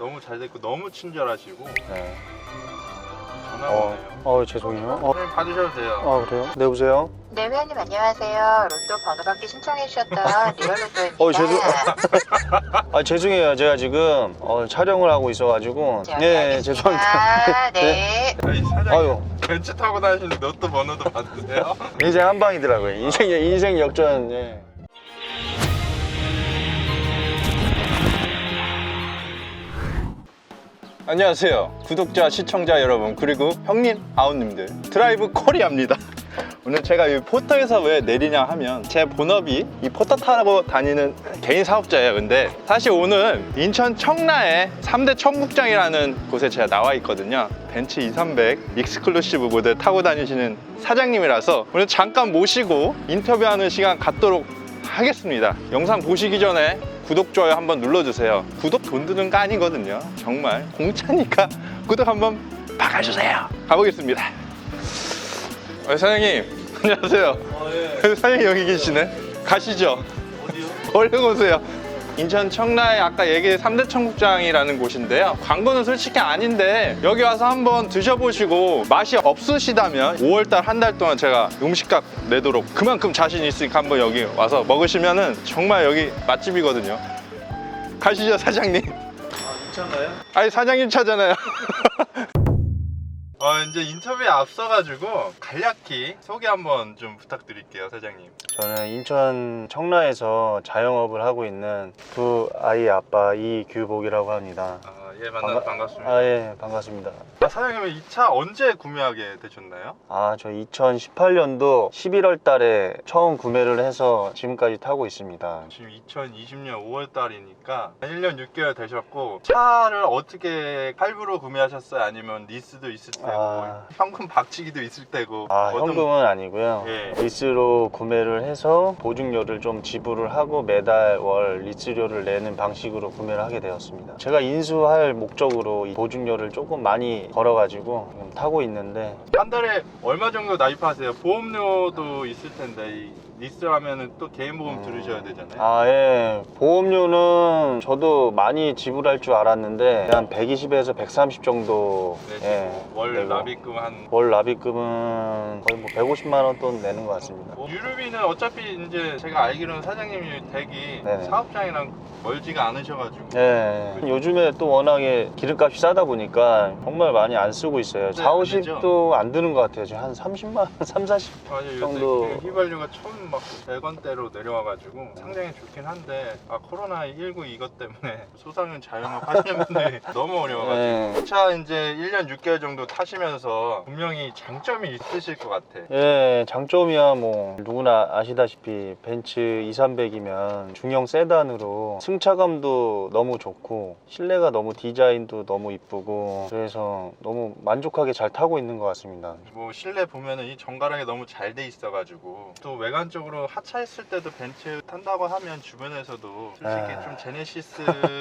너무 잘 됐고 너무 친절하시고 네. 전화 어, 오네요. 어 죄송해요. 어, 선생님 받으셔도 돼요. 어 그래요? 네 여보세요. 네, 회원님 안녕하세요. 로또 번호 받기 신청해 주셨던 리얼 로또입니다. 어, 죄송- 아 죄송해요. 제가 지금 어, 촬영을 하고 있어가지고. 네 죄송합니다. 아, 네. 아니, 사장님 아유 벤츠 타고 다니시는 로또 번호도 받으세요? 인생 한 방이더라고요. 인생 인생 역전. 예. 안녕하세요. 구독자 시청자 여러분 그리고 형님 아웃님들. 드라이브 코리아입니다. 오늘 제가 이 포터에서 왜 내리냐 하면 제 본업이 이 포터 타고 다니는 개인 사업자예요. 근데 사실 오늘 인천 청라에 3대 청국장이라는 곳에 제가 나와 있거든요. 벤츠 2300 익스클루시브 모델 타고 다니시는 사장님이라서 오늘 잠깐 모시고 인터뷰하는 시간 갖도록 하겠습니다. 영상 보시기 전에 구독, 좋아요 한번 눌러주세요. 구독 돈 드는 거 아니거든요. 정말 공짜니까 구독 한번 박아주세요. 가보겠습니다. 어, 사장님, 안녕하세요. 사장님 여기 계시네. 가시죠. 얼른 오세요. 인천 청라에 아까 얘기한 3대 청국장이라는 곳인데요. 광고는 솔직히 아닌데 여기 와서 한번 드셔보시고 맛이 없으시다면 5월달 한 달 동안 제가 음식값 내도록 그만큼 자신 있으니까 한번 여기 와서 먹으시면은 정말 여기 맛집이거든요. 가시죠 사장님. 괜찮아요? 아니 사장님 차잖아요. 어, 이제 인터뷰에 앞서가지고 간략히 소개 한번 좀 부탁드릴게요, 사장님. 저는 인천 청라에서 자영업을 하고 있는 두 아이 아빠 이규복이라고 합니다. 아, 예, 만나서 반갑습니다. 아, 예, 반갑습니다. 아, 사장님은 이 차 언제 구매하게 되셨나요? 아, 저 2018년도 11월 달에 처음 구매를 해서 지금까지 타고 있습니다. 지금 2020년 5월 달이니까 1년 6개월 되셨고 차를 어떻게 할부로 구매하셨어요? 아니면 리스도 있을 테고 아. 현금 박치기도 있을 테고 아, 어떤- 현금은 아니고요. 예. 리스로 구매를 해서 보증료를 좀 지불을 하고 매달 월 리스료를 내는 방식으로 구매를 하게 되었습니다. 제가 인수할 목적으로 이 보증료를 조금 많이 걸어가지고 지금 타고 있는데 한 달에 얼마 정도 납입하세요? 보험료도 있을 텐데 이 리스하면은 또 개인 보험 음. 들으셔야 되잖아요. 아, 예. 보험료는 저도 많이 지불할 줄 알았는데 한 120에서 130 정도 내시고 예, 월 내고. 납입금 한 월 납입금은 거의 뭐 150만 원 돈 내는 것 같습니다. 뭐 유류비는 어차피 이제 제가 알기로는 사장님이 댁이 네네. 사업장이랑 멀지가 않으셔가지고 예. 요즘에 또 워낙 에 기름값이 싸다 보니까 정말 많이 안 쓰고 있어요. 네, 4, 안 50도 안 드는 것 같아요. 지금 한 30만 원, 3, 40. 맞아요. 요새 정도- 그 휘발유가 처음 막 100원대로 내려와가지고 상당히 좋긴 한데 아 코로나 19 이것 때문에 소상은 자영업 하시는 분들이 너무 어려워가지고 예. 차 이제 1년 6개월 정도 타시면서 분명히 장점이 있으실 것 같아. 예, 장점이야 뭐 누구나 아시다시피 벤츠 2300이면 중형 세단으로 승차감도 너무 좋고 실내가 너무 디자인도 너무 이쁘고 그래서 너무 만족하게 잘 타고 있는 것 같습니다. 뭐 실내 보면은 이 정갈하게 너무 잘 돼 있어가지고 또 외관적으로 하차했을 때도 벤츠 탄다고 하면 주변에서도 솔직히 아. 좀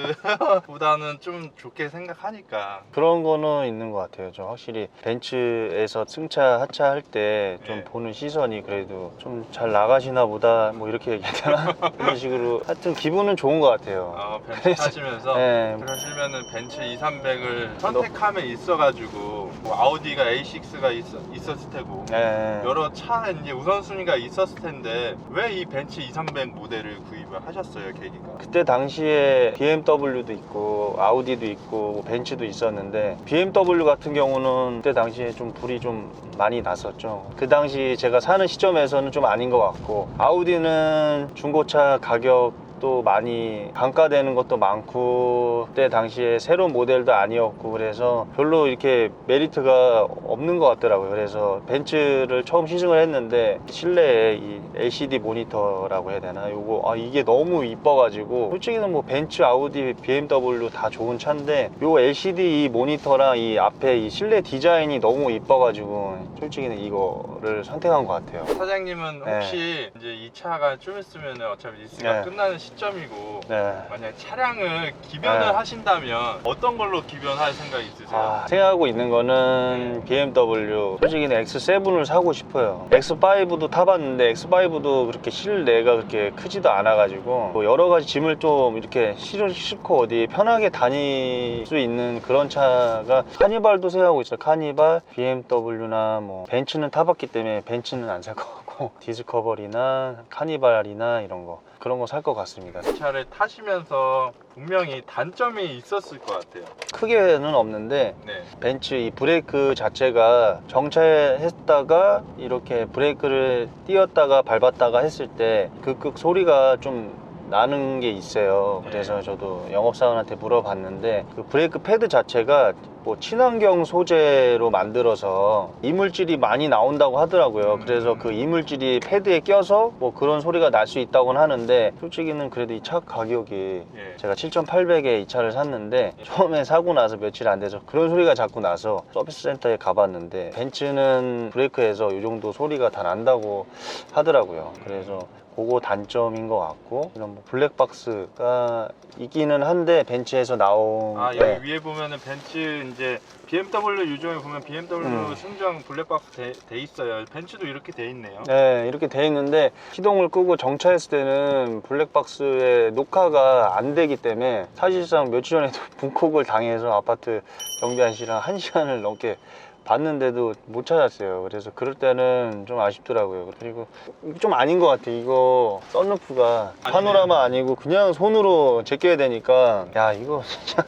제네시스보다는 좀 좋게 생각하니까 그런 거는 있는 것 같아요. 저 확실히 벤츠에서 승차 하차할 때좀 네. 보는 시선이 그래도 좀 잘 나가시나 보다 뭐 이렇게 되나 그런 식으로 하여튼 기분은 좋은 것 같아요. 어, 벤츠 타시면서 네. 그러시면은 벤츠 200을 선택함에 있어가지고 뭐 아우디가 A6가 있, 었 을 테고 예. 여러 차 이제 우선순위가 있었을 텐데 왜 이 벤츠 200 모델을 구입을 하셨어요 계기가? 그때 당시에 BMW도 있고 아우디도 있고 뭐 벤츠도 있었는데 BMW 같은 경우는 그때 당시에 좀 불이 좀 많이 났었죠. 그 당시 제가 사는 시점에서는 좀 아닌 것 같고 아우디는 중고차 가격 도 많이 감가되는 것도 많고 그때 당시에 새로운 모델도 아니었고 그래서 별로 이렇게 메리트가 없는 것 같더라고요 그래서 벤츠를 처음 시승을 했는데 실내에 이 LCD 모니터라고 해야 되나 요거 아 이게 너무 이뻐가지고 솔직히는 뭐 벤츠 아우디 BMW 다 좋은 차인데 요 LCD 이 모니터랑 이 앞에 이 실내 디자인이 너무 이뻐가지고 솔직히는 이거를 선택한 것 같아요 사장님은 네. 혹시 이제 이 차가 좀 있으면 어차피 리스가 네. 끝나는 시 점이고 네. 만약 차량을 기변을 네. 하신다면 어떤 걸로 기변할 생각 있으세요? 아, 생각하고 있는 거는 BMW 솔직히는 X7을 사고 싶어요 X5도 타봤는데 X5도 그렇게 실내가 그렇게 크지도 않아가지고 뭐 여러 가지 짐을 좀 이렇게 실을 싣고 어디 편하게 다닐 수 있는 그런 차가 카니발도 생각하고 있어요 카니발, BMW나 뭐 벤츠는 타봤기 때문에 벤츠는 안 살 것 같 고 디스커버리나 카니발이나 이런 거 그런 거 살 것 같습니다 이 차를 타시면서 분명히 단점이 있었을 것 같아요. 크게는 없는데 네. 벤츠 이 브레이크 자체가 정차했다가 이렇게 브레이크를 띄었다가 밟았다가 했을 때 극극 소리가 좀 나는 게 있어요. 그래서 저도 영업사원한테 물어봤는데 그 브레이크 패드 자체가 뭐 친환경 소재로 만들어서 이물질이 많이 나온다고 하더라고요. 그래서 그 이물질이 패드에 껴서 뭐 그런 소리가 날 수 있다고는 하는데 솔직히는 그래도 이 차 가격이 예. 제가 7,800에 이 차를 샀는데 처음에 사고 나서 며칠 안 돼서 그런 소리가 자꾸 나서 서비스 센터에 가봤는데 벤츠는 브레이크에서 이 정도 소리가 다 난다고 하더라고요. 그래서 그거 단점인 것 같고 이런 뭐 블랙박스가 있기는 한데 벤츠에서 나온 아 여기 네. 위에 보면은 벤츠 이제 BMW 유종에 보면 BMW 음. 순정 블랙박스 돼, 돼 있어요. 벤츠도 이렇게 돼 있네요. 네, 이렇게 돼 있는데 시동을 끄고 정차했을 때는 블랙박스에 녹화가 안 되기 때문에 사실상 며칠 전에도 분콕을 당해서 아파트 경비 아저씨랑 한 시간을 넘게 봤는데도 못 찾았어요. 그래서 그럴 때는 좀 아쉽더라고요. 그리고 좀 아닌 것 같아. 이거 썬루프가. 파노라마 아니고 그냥 손으로 제껴야 되니까 야 이거 진짜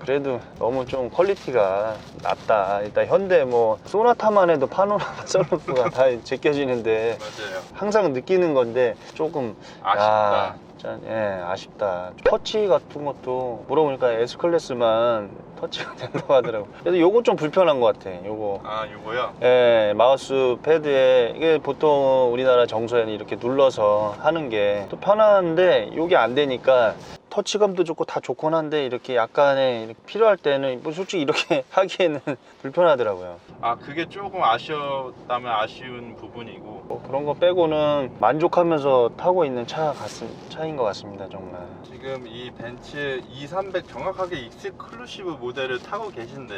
그래도 너무 좀 퀄리티가 낮다. 일단 현대 뭐 소나타만 해도 파노라마 썬루프가 다 제껴지는데 맞아요. 항상 느끼는 건데 조금 아쉽다. 야, 진짜, 예, 아쉽다. 터치 같은 것도 물어보니까 S 클래스만 터치가 된다고 하더라고. 그래서 요거 좀 불편한 것 같아. 요거. 아 요거요. 예, 마우스 패드에 이게 보통 우리나라 정서에는 이렇게 눌러서 하는 게 또 편한데 요게 안 되니까 터치감도 좋고 다 좋긴 한데 이렇게 약간의 이렇게 필요할 때는 뭐 솔직히 이렇게 하기에는 불편하더라고요. 아 그게 조금 아쉬웠다면 아쉬운 부분이고 뭐 그런 거 빼고는 만족하면서 타고 있는 차 같은 차인 것 같습니다 정말 지금 이 벤츠 E300 정확하게 익스클루시브 모델을 타고 계신데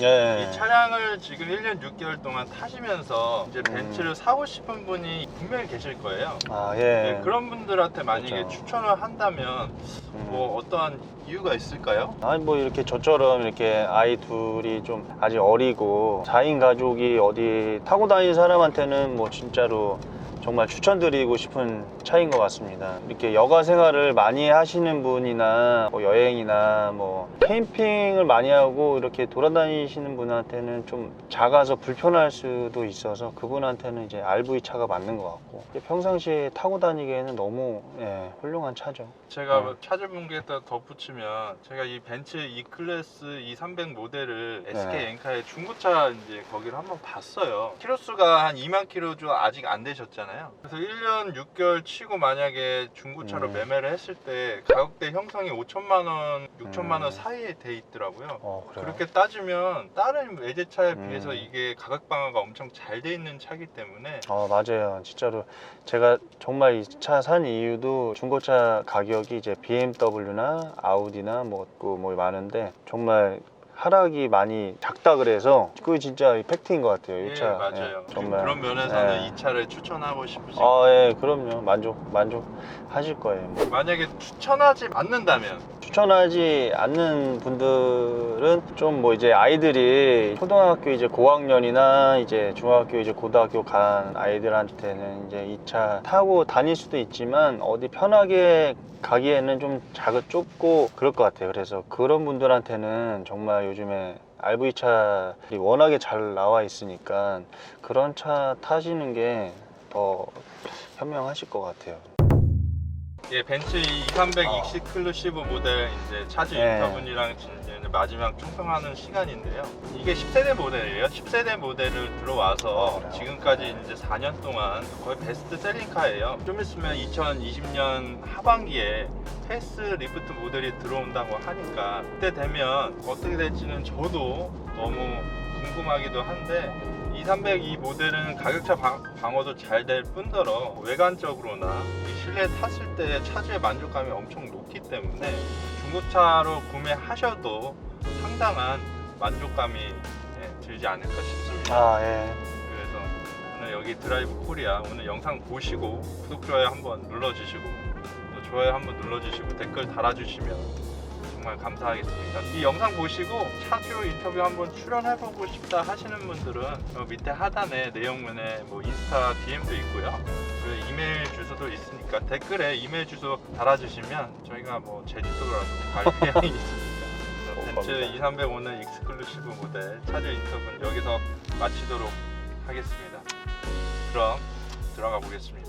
예. 이 차량을 지금 1년 6개월 동안 타시면서 이제 음. 벤츠를 사고 싶은 분이 분명히 계실 거예요. 아 예. 네, 그런 분들한테 만약에 그렇죠. 추천을 한다면 음. 뭐 어떠한 이유가 있을까요? 아니 뭐 이렇게 저처럼 이렇게 아이 둘이 좀 아직 어리고 4인 가족이 어디 타고 다니는 사람한테는 뭐 진짜로 정말 추천드리고 싶은 차인 것 같습니다. 이렇게 여가 생활을 많이 하시는 분이나 뭐 여행이나 뭐 캠핑을 많이 하고 이렇게 돌아다니시는 분한테는 좀 작아서 불편할 수도 있어서 그분한테는 이제 RV 차가 맞는 것 같고 평상시에 타고 다니기에는 너무 예, 훌륭한 차죠. 제가 네. 더 덧붙이면 제가 이 벤츠 E 클래스 E300 모델을 SK 네. 엔카의 중고차 이제 거기를 한번 봤어요. 키로수가 한 2만 키로 좀 아직 안 되셨잖아요. 그래서 1년 6개월 치고 만약에 중고차로 음. 매매를 했을 때 가격대 형성이 5천만 원, 6천만 원 음. 사이에 돼 있더라고요. 어, 그래요? 그렇게 따지면 다른 외제차에 음. 비해서 이게 가격 방어가 엄청 잘 돼 있는 차기 때문에 어 맞아요 진짜로 제가 정말 이 차 산 이유도 중고차 가격이 이제 BMW나 아우디나 뭐뭐 뭐 많은데 정말 하락이 많이 작다 그래서 그게 진짜 팩트인 것 같아요 이 예, 차 맞아요. 예, 정말 그런 면에서는 예. 이 차를 추천하고 싶으시고 아예 그럼요 만족 만족하실 거예요 뭐. 만약에 추천하지 않는다면 추천하지 않는 분들은 좀 뭐 이제 아이들이 초등학교 이제 고학년이나 이제 중학교 이제 고등학교 간 아이들한테는 이제 이차 타고 다닐 수도 있지만 어디 편하게 가기에는 좀 작은 좁고 그럴 것 같아요. 그래서 그런 분들한테는 정말 요즘에 RV 차들이 워낙에 잘 나와 있으니까 그런 차 타시는 게 더 현명하실 것 같아요. 예, 벤츠 200 어. 익스클루시브 모델 이제 차주 네. 인터분이랑 이제 마지막 총평하는 시간인데요. 이게 10세대 모델이에요. 10세대 모델을 들어와서 어? 지금까지 이제 4년 동안 거의 베스트 셀링카예요. 좀 있으면 2020년 하반기에 페이스 리프트 모델이 들어온다고 하니까 그때 되면 어떻게 될지는 저도 너무 궁금하기도 한데 2300 이 모델은 가격차 방, 방어도 잘 될 뿐더러 외관적으로나 이 실내 탔을 때 차주의 만족감이 엄청 높기 때문에 중고차로 구매하셔도 상당한 만족감이 예, 들지 않을까 싶습니다. 아, 예. 그래서 오늘 여기 드라이브 코리아 오늘 영상 보시고 구독 좋아요 한번 눌러주시고 또 좋아요 한번 눌러주시고 댓글 달아주시면 정말 감사하겠습니다. 이 영상 보시고 차주 인터뷰 한번 출연해보고 싶다 하시는 분들은 저 밑에 하단에 내용문에 뭐 인스타 DM도 있고요. 그 이메일 주소도 있으니까 댓글에 이메일 주소 달아주시면 저희가 뭐 제주도라도 갈 의향이. 그래서 벤츠 감사합니다. 2300 오늘 익스클루시브 모델 차주 인터뷰는 여기서 마치도록 하겠습니다. 그럼 들어가 보겠습니다.